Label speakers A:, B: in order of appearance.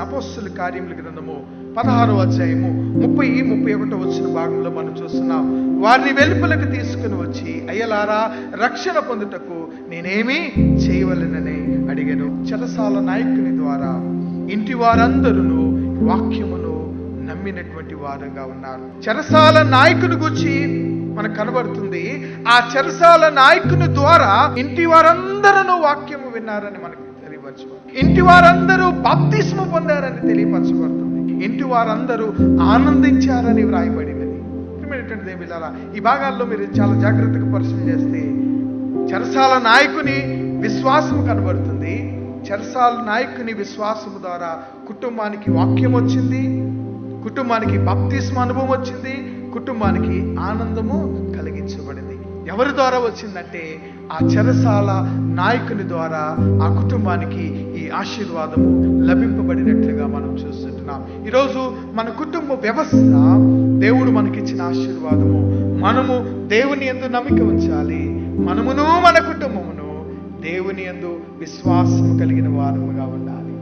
A: అపోస్తుల కార్యముల గ్రంథము పదహారో అధ్యాయము ముప్పై ముప్పై ఒకటో వచ్చిన భాగంలో మనం చూస్తున్నాం. వారిని వెలుపలకు తీసుకుని వచ్చి అయ్యలారా రక్షణ పొందుటకు నేనేమి చేయవలనని అడిగాను. చెరసాల నాయకుని ద్వారా ఇంటి వారందరూ వాక్యమును నమ్మినటువంటి వారుగా ఉన్నారు. చెరసాల నాయకుని గురించి కనబడుతుంది. ఆ చెరసాల నాయకుని ద్వారా ఇంటి వారందరూ వాక్యము విన్నారని మనకు తెలియపరచబడుతుంది. ఇంటి వారందరూ బాప్తిస్మ పొందారని తెలియపరచబడుతుంది. ఇంటి వారందరూ ఆనందించారని వ్రాయబడినది. ప్రియమైనటువంటి దేవులారా ఈ భాగాల్లో మీరు చాలా జాగ్రత్తగా పరిశీలన చేస్తే చెరసాల నాయకుని విశ్వాసం కనబడుతుంది. చెరసాల నాయకుని విశ్వాసము ద్వారా కుటుంబానికి వాక్యం వచ్చింది. కుటుంబానికి బాప్తిస్మ అనుభవం వచ్చింది కుటుంబానికి ఆనందము కలిగించబడింది. ఎవరి ద్వారా వచ్చిందంటే ఆ చెరసాల నాయకుని ద్వారా ఆ కుటుంబానికి ఈ ఆశీర్వాదము లభింపబడినట్లుగా మనం చూస్తుంటున్నాం ఈరోజు మన కుటుంబ వ్యవస్థ దేవుడు మనకిచ్చిన ఆశీర్వాదము. మనము దేవుని ఎందు నమ్మిక ఉంచాలి. మనమును మన కుటుంబమును దేవుని ఎందు విశ్వాసము కలిగిన వారముగా ఉండాలి.